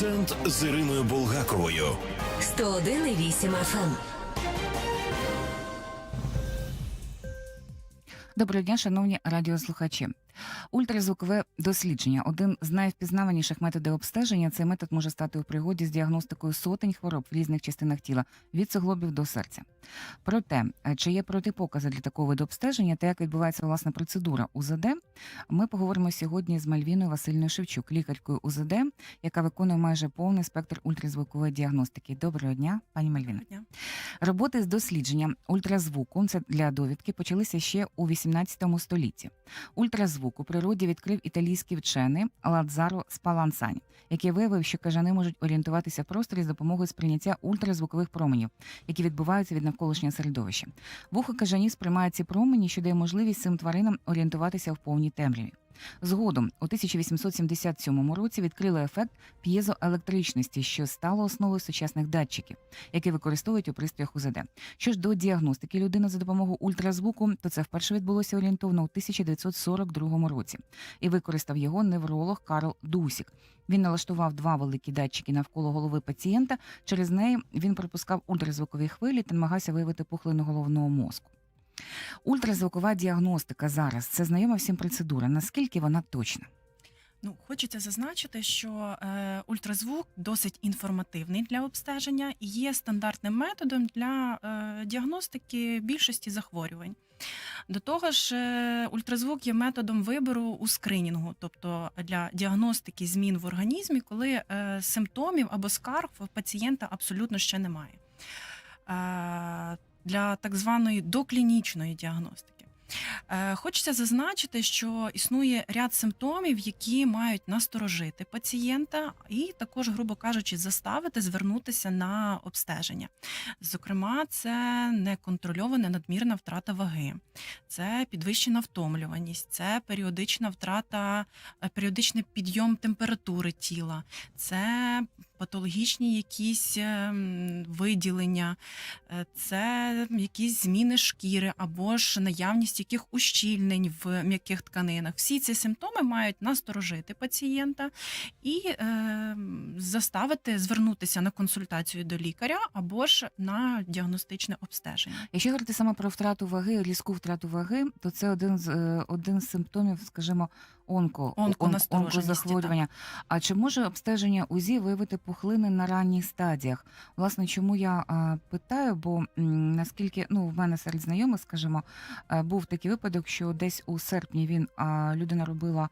Акцент з Іриною Булгаковою. 101,8 FM. Доброго дня, шановні радіослухачі. Ультразвукове дослідження один з найвпізнаваніших методів обстеження. Цей метод може стати у пригоді з діагностикою сотень хвороб в різних частинах тіла від суглобів до серця. Проте, е, чи є протипокази для такого виду обстеження та як відбувається власна процедура УЗД, ми поговоримо сьогодні з Мальвіною Васильною Шевчук, лікаркою УЗД, яка виконує майже повний спектр ультразвукової діагностики. Доброго дня, пані Мальвіна. Роботи з дослідження ультразвуку це для довідки почалися ще у 18 столітті. Ультразвук у природі відкрив італійський вчений Ладзаро Спалансані, який виявив, що кажани можуть орієнтуватися в просторі з допомогою сприйняття ультразвукових променів, які відбуваються від навколишнього середовища. Вухо кажанів сприймає ці промені, що дає можливість цим тваринам орієнтуватися в повній темряві. Згодом у 1877 році відкрили ефект п'єзоелектричності, що стало основою сучасних датчиків, які використовують у пристроях УЗД. Що ж до діагностики людини за допомогою ультразвуку, то це вперше відбулося орієнтовно у 1942 році, і використав його невролог Карл Дусік. Він налаштував два великі датчики навколо голови пацієнта. Через неї він пропускав ультразвукові хвилі та намагався виявити пухлину головного мозку. Ультразвукова діагностика зараз це знайома всім процедура. Наскільки вона точна? Ну, хочеться зазначити, що е, ультразвук досить інформативний для обстеження і є стандартним методом для е, діагностики більшості захворювань. До того ж, е, ультразвук є методом вибору у скринінгу, тобто для діагностики змін в організмі, коли е, симптомів або скарг в пацієнта абсолютно ще немає. Е, для так званої доклінічної діагностики. Е, Хочеться зазначити, що існує ряд симптомів, які мають насторожити пацієнта, і також, грубо кажучи, заставити звернутися на обстеження. Зокрема, це неконтрольована надмірна втрата ваги, це підвищена втомлюваність, це періодична втрата, е, періодичний підйом температури тіла, це патологічні якісь ем, виділення, е, це якісь зміни шкіри або ж наявність яких ущільнень в м'яких тканинах. Всі ці симптоми мають насторожити пацієнта і е, заставити звернутися на консультацію до лікаря або ж на діагностичне обстеження. Якщо говорити саме про втрату ваги, різку втрату ваги, то це один з е, один з симптомів, скажімо, онко, Онконастороженості, онкозахворювання. А чи може обстеження УЗІ виявити пухлини на ранніх стадіях? Власне, чому я питаю? Бо наскільки ну в мене серед знайомих, скажімо, е, був такий випадок, що десь у серпні він людина робила.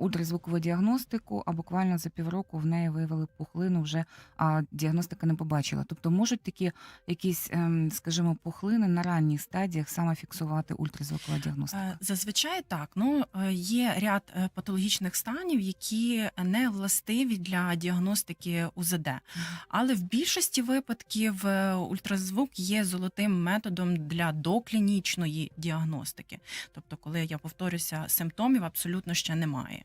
Ультразвукову діагностику, а буквально за півроку в неї виявили пухлину, вже а діагностика не побачила. Тобто можуть такі якісь, ем, скажімо, пухлини на ранніх стадіях саме фіксувати ультразвукова діагностика. Е, Зазвичай так. Ну е, є ряд е, патологічних станів, які не властиві для діагностики УЗД. Але в більшості випадків ультразвук є золотим методом для доклінічної діагностики. Тобто, коли я повторюся, симптомів абсолютно ще немає.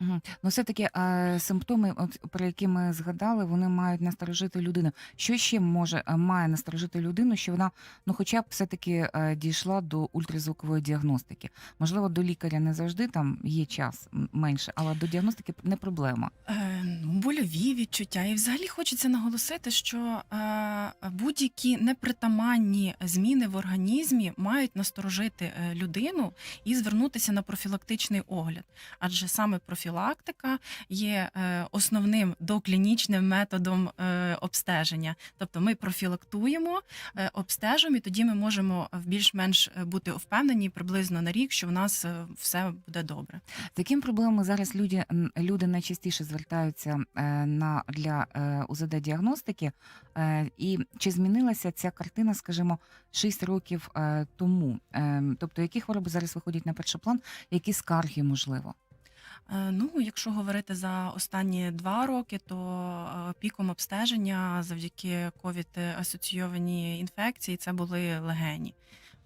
Мгм. Ну, все-таки е, симптоми, от, про які ми згадали, вони мають насторожити людину. Що ще може е, має насторожити людину, що вона ну, хоча б все-таки е, дійшла до ультразвукової діагностики? Можливо, до лікаря не завжди там є час менше, але до діагностики не проблема. Е, ну, Больові відчуття. І взагалі хочеться наголосити, що е, будь-які непритаманні зміни в організмі мають насторожити е, людину і звернутися на профілактичний огляд. Адже саме профілактика є е, основним доклінічним методом е, обстеження. Тобто ми профілактуємо, е, обстежуємо, і тоді ми можемо в більш-менш бути впевнені приблизно на рік, що в нас все буде добре. З таким проблемами зараз люди, люди найчастіше звертаються на для УЗД діагностики. І чи змінилася ця картина, скажімо, 6 років тому? Е, тобто, які хвороби зараз виходять на перший план, які скарги можливо? Е, Ну, якщо говорити за останні два роки, то е, піком обстеження завдяки ковід асоційовані інфекції це були легені.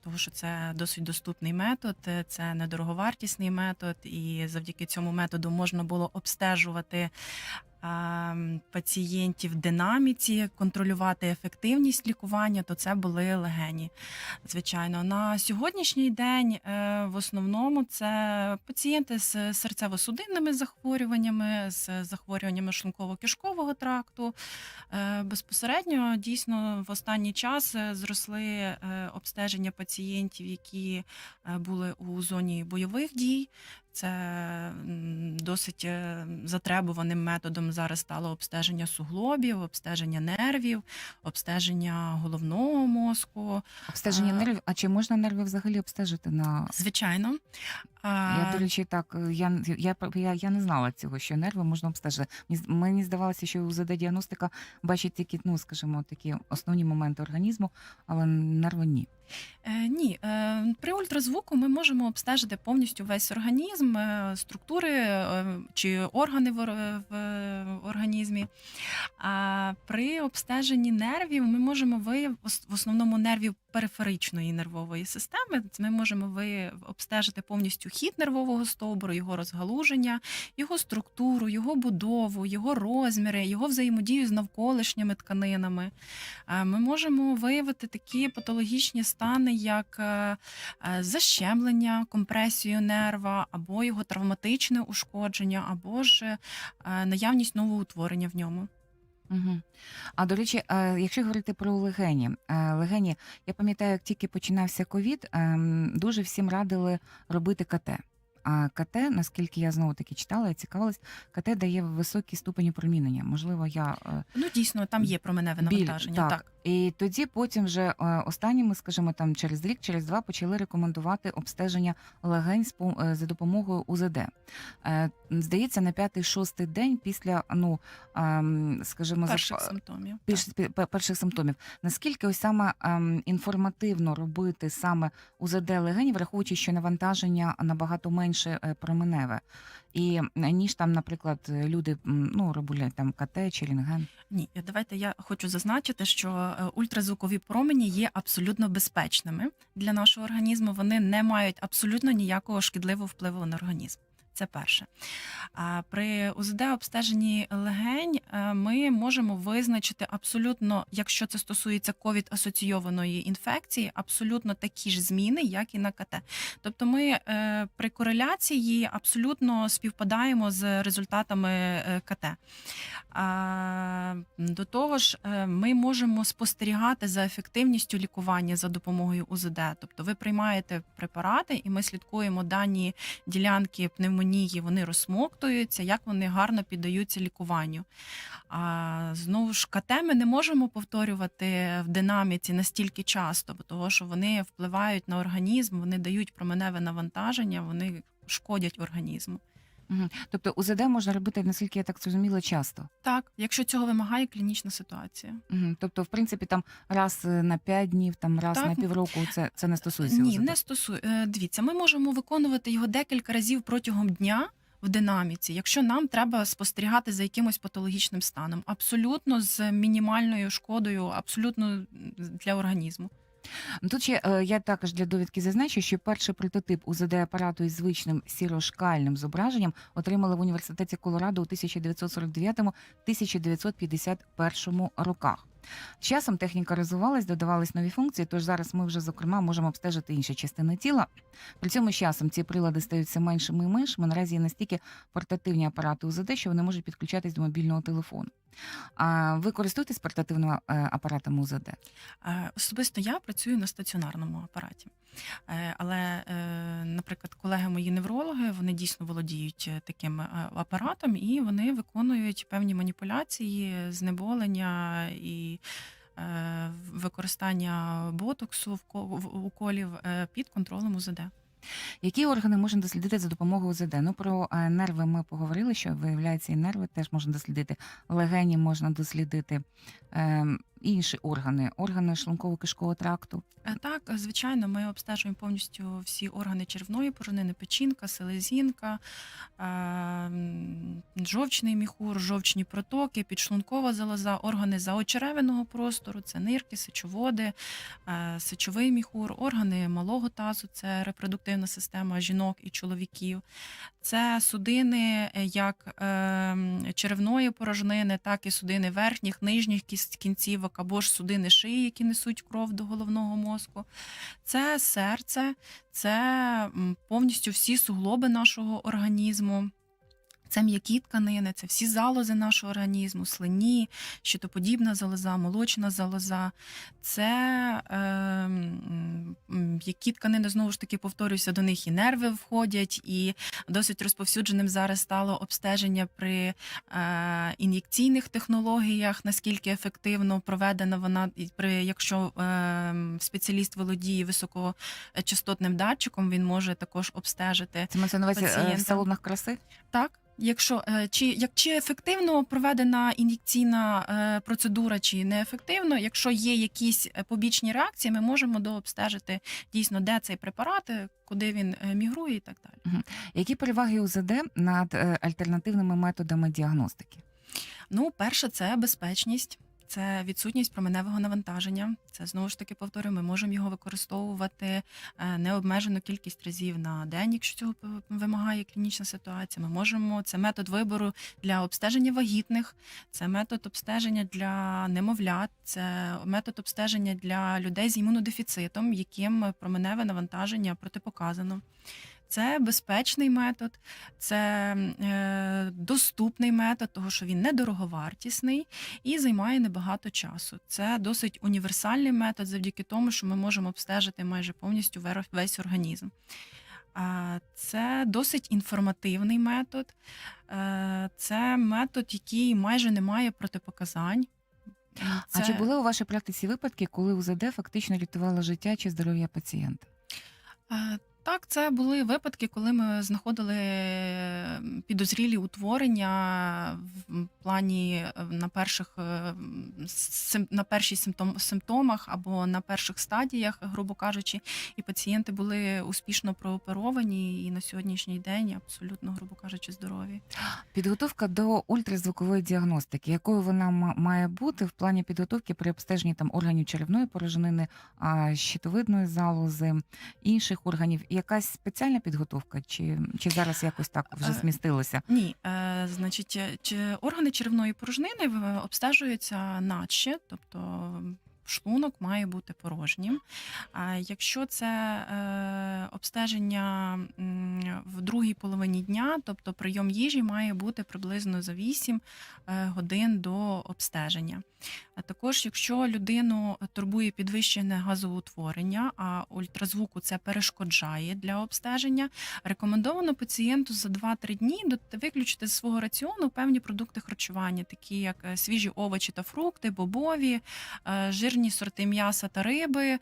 Тому що це досить доступний метод, е, це недороговартісний метод, і завдяки цьому методу можна було обстежувати пацієнтів динаміці, контролювати ефективність лікування, то це були легені. Звичайно, на сьогоднішній день е, в основному це пацієнти з серцево-судинними захворюваннями, з захворюваннями шлунково-кишкового тракту. Е, Безпосередньо дійсно в останній час е, зросли обстеження пацієнтів, які були у зоні бойових дій. Це досить е, затребуваним методом зараз стало обстеження суглобів, обстеження нервів, обстеження головного мозку. Обстеження нервів. А чи можна нерви взагалі обстежити на Звичайно, Я, А, до речі, так, е, я, я, я, я не знала цього, що нерви можна обстежити. Мені, з- мені здавалося, що УЗД-діагностика бачить тільки, ну, скажімо, такі основні моменти організму, але нерви ні. Е, ні, е, при ультразвуку ми можемо обстежити повністю весь організм, е, структури е, чи органи в, ор- в організмі. А при обстеженні нервів ми можемо вияв... в основному нервів периферичної нервової системи. Ми можемо ви... обстежити повністю хід нервового стовбуру, його розгалуження, його структуру, його будову, його розміри, його взаємодію з навколишніми тканинами. Е, Ми можемо виявити такі патологічні стани, як е, е, защемлення, компресію нерва, або його травматичне ушкодження, або ж наявність новоутворення в ньому. Угу. А до речі, е, якщо говорити про легені, е, легені, я пам'ятаю, як тільки починався ковід, ем, дуже всім радили робити КТ. А КТ, наскільки я знову таки читала і цікавилась, КТ дає високий ступень опромінення. Можливо, я е, Ну дійсно, там є променеве Біль, навантаження. так. І тоді потім вже е, останніми, скажімо, там через рік, через два почали рекомендувати обстеження легень е, за допомогою УЗД. Е, Здається, на п'ятий-шостий день після, ну ем, скажімо, перших зап- симптомів. перших симптомів. Наскільки ось саме ем, інформативно робити саме УЗД легень, враховуючи, що навантаження набагато менше променеве, і ніж там, наприклад, люди ну робили там КТ чи рентген. Ні, давайте я хочу зазначити, що е, ультразвукові промені є абсолютно безпечними для нашого організму. Вони не мають абсолютно ніякого шкідливого впливу на організм. Це перше. При УЗД обстеженні легень е, ми можемо визначити абсолютно, якщо це стосується ковід асоційованої інфекції, абсолютно такі ж зміни, як і на КТ. Тобто, ми е, при кореляції абсолютно співпадаємо з результатами е, КТ. До того ж, ми можемо спостерігати за ефективністю лікування за допомогою УЗД. Тобто, ви приймаєте препарати, і ми слідкуємо дані ділянки пневмонії, вони розсмоктуються, як вони гарно піддаються лікуванню. А знову ж КТ ми не можемо повторювати в динаміці настільки часто, бо того, що вони впливають на організм, вони дають променеве навантаження, вони шкодять організму. Мгм. Тобто УЗД можна робити, наскільки я так зрозуміла, часто. Так, якщо цього вимагає клінічна ситуація. Мгм. Тобто, в принципі, там раз е, на 5 днів, там раз Так. на півроку це, це не стосується Ні, УЗД. не стосує. е, Дивіться, ми можемо виконувати його декілька разів протягом дня в динаміці, якщо нам треба спостерігати за якимось патологічним станом, абсолютно з мінімальною шкодою, абсолютно для організму. Тут ще е, я також для довідки зазначу, що перший прототип УЗД апарату із звичним сірошкальним зображенням отримали в університеті Колорадо у 1999-1951 роках. З часом техніка розвивалась, додавались нові функції, тож зараз ми вже зокрема можемо обстежити інші частини тіла. При цьому з часом ці прилади стають все меншими і меншими. Наразі є настільки портативні апарати УЗД, що вони можуть підключатись до мобільного телефону. А ви користуєтесь портативними е, апаратами УЗД? Е, Особисто я працюю на стаціонарному апараті. Е, Але, наприклад, колеги мої неврологи вони дійсно володіють таким апаратом і вони виконують певні маніпуляції, знеболення і використання ботоксу в- уколів під контролем УЗД. Які органи можна дослідити за допомогою УЗД? Ну про е, нерви ми поговорили, що виявляється, і нерви теж можна дослідити. Легені можна дослідити. Інші органи, органи шлунково-кишкового тракту. Е, Так, е, звичайно, ми обстежуємо повністю всі органи червної порожнини, печінка, селезінка, е, жовчний міхур, жовчні протоки, підшлункова залоза, органи заочеревиного простору, це нирки, сечоводи, сечовий міхур, органи малого тазу, це репродуктивна система жінок і чоловіків. Це судини як черевної порожнини, так і судини верхніх, нижніх кіс- кінцівок, або ж судини шиї, які несуть кров до головного мозку. Це серце, це повністю всі суглоби нашого організму. Це м'які тканини, це всі залози нашого організму, слині, щитоподібна залоза, молочна залоза. Це е, м'які тканини, знову ж таки, повторюся, до них і нерви входять, і досить розповсюдженим зараз стало обстеження при е, ін'єкційних технологіях, наскільки ефективно проведена вона, при якщо е, спеціаліст володіє високочастотним датчиком, він може також обстежити Це на увазі е, в салонах краси? так. Якщо е, чи як чи ефективно проведена ін'єкційна е, процедура, чи неефективно, якщо є якісь е, побічні реакції, ми можемо дообстежити дійсно, де цей препарат, куди він мігрує і так далі. Які переваги УЗД над альтернативними методами діагностики? Ну, перше, це безпечність. Це відсутність променевого навантаження. Це знову ж таки повторюю, ми можемо його використовувати е, необмежену кількість разів на день, якщо цього вимагає клінічна ситуація. Ми можемо це метод вибору для обстеження вагітних, це метод обстеження для немовлят, це метод обстеження для людей з імунодефіцитом, яким променеве навантаження протипоказано. Це безпечний метод, це е, доступний метод, того що він недороговартісний і займає небагато часу. Це досить універсальний метод, завдяки тому, що ми можемо обстежити майже повністю весь організм. Це досить інформативний метод, Е, це метод, який майже не має протипоказань. А чи були у вашій практиці випадки, коли УЗД фактично рятувало життя чи здоров'я пацієнта? Так, це були випадки, коли ми знаходили підозрілі утворення в плані е, на перших е, на симптом, симптомах або на перших стадіях, грубо кажучи, і пацієнти були успішно прооперовані і на сьогоднішній день абсолютно, грубо кажучи, здорові. Підготовка до ультразвукової діагностики, якою вона ма- має бути в плані підготовки при обстеженні там органів черевної порожнини, щитовидної залози, інших органів, якась спеціальна підготовка, чи, чи зараз якось так вже Е, змістилося? Ні, е, значить, е, чи органи черевної порожнини обстежуються наче, тобто шлунок має бути порожнім. А якщо це е, обстеження в другій половині дня, тобто прийом їжі має бути приблизно за 8 е, годин до обстеження. А також, якщо людину турбує підвищене газоутворення, а ультразвуку це перешкоджає для обстеження, рекомендовано пацієнту за 2-3 дні виключити з свого раціону певні продукти харчування, такі як е, свіжі овочі та фрукти, бобові, е, жирні сорти м'яса та риби, е,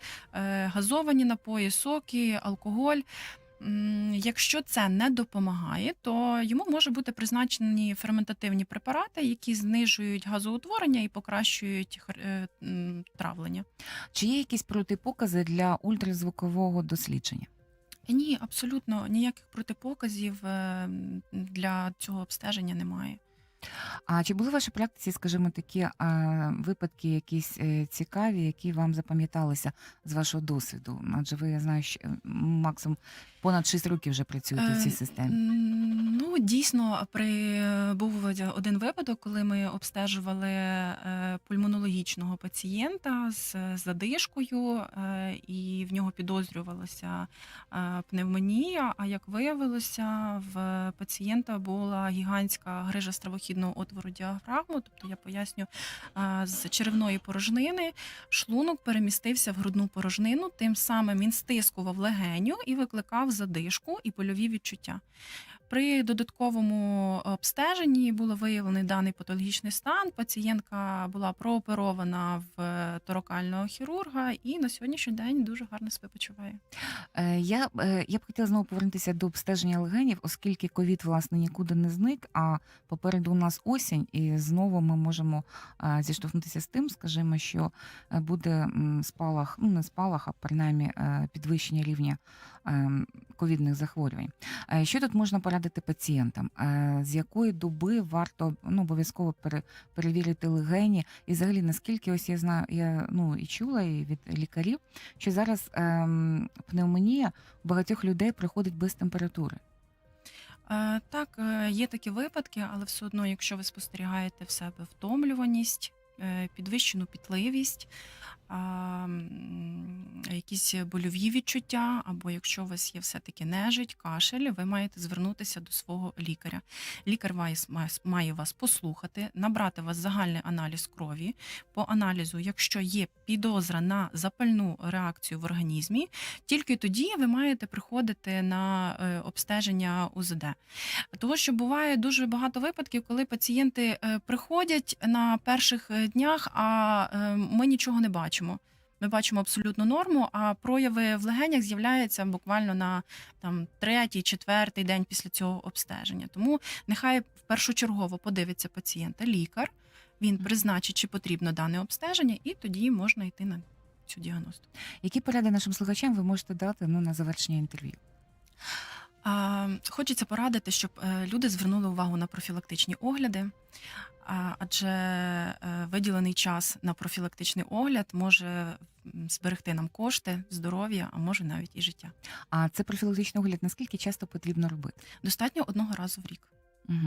газовані напої, соки, алкоголь. М, Якщо це не допомагає, то йому може бути призначені ферментативні препарати, які знижують газоутворення і покращують хар- е, м, травлення. Чи є якісь протипокази для ультразвукового дослідження? Ні, абсолютно ніяких протипоказів е, для цього обстеження немає. А чи були в вашій практиці, скажімо, такі а, випадки, якісь е, цікаві, які вам запам'яталися з вашого досвіду? Адже ви я знаю, що, м, максимум понад 6 років вже працюєте в цій Е, системі. М, Ну, дійсно, при був один випадок, коли ми обстежували е, пульмонологічного пацієнта з задишкою, е, і в нього підозрювалася е, пневмонія. А як виявилося, в пацієнта була гігантська грижа стравохідного отвору діаграму, тобто я поясню, з черевної порожнини шлунок перемістився в грудну порожнину, тим самим він стискував легеню і викликав задишку і польові відчуття. При додатковому обстеженні було виявлений даний патологічний стан. Пацієнтка була прооперована в е, торакального хірурга і на сьогоднішній день дуже гарно себе почуває. Е, Я, е, я б хотіла знову повернутися до обстеження легенів, оскільки ковід власне нікуди не зник. А попереду у нас осінь, і знову ми можемо зіштовхнутися з тим, скажімо, що буде спалах, ну не спалах, а принаймні підвищення рівня ем, ковідних захворювань. Що тут можна порадити пацієнтам? Е, З якої доби варто ну, обов'язково перевірити легені? І взагалі, наскільки ось я знаю, я ну і чула і від лікарів, що зараз ем, пневмонія у багатьох людей приходить без температури. Е, Так, е, є такі випадки, але все одно, якщо ви спостерігаєте в себе втомлюваність, підвищену пітливість, якісь больові відчуття, або якщо у вас є все-таки нежить, кашель, ви маєте звернутися до свого лікаря. Лікар має, вас послухати, набрати вас загальний аналіз крові. По аналізу, якщо є підозра на запальну реакцію в організмі, тільки тоді ви маєте приходити на е, обстеження УЗД. Того, що буває дуже багато випадків, коли пацієнти е, приходять на перших е, днях, а ми нічого не бачимо. Ми бачимо абсолютну норму, а прояви в легенях з'являються буквально на там третій, четвертий день після цього обстеження. Тому нехай першочергово подивиться пацієнта лікар. Він призначить, чи потрібно дане обстеження, і тоді можна йти на цю діагностику. Які поради нашим слухачам ви можете дати ну, на завершення інтерв'ю? Хочеться порадити, щоб е, люди звернули увагу на профілактичні огляди, адже е, виділений час на профілактичний огляд може зберегти нам кошти, здоров'я, а може навіть і життя. А це профілактичний огляд, наскільки часто потрібно робити? Достатньо одного разу в рік. Угу.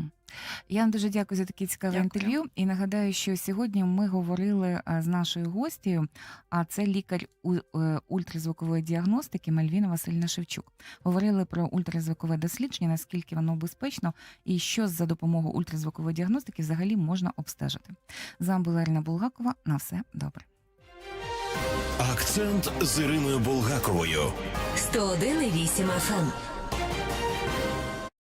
Я вам дуже дякую за таке цікаве Дякую. інтерв'ю. І нагадаю, що сьогодні ми говорили е, з нашою гостею, а це лікар у- е, ультразвукової діагностики Мальвіна Васильівна Шевчук. Говорили про ультразвукове дослідження, наскільки воно безпечно, і що за допомогою ультразвукової діагностики взагалі можна обстежити. З вами була Ірина Булгакова. На все добре. Акцент з Іриною Булгаковою. 101,8 FM.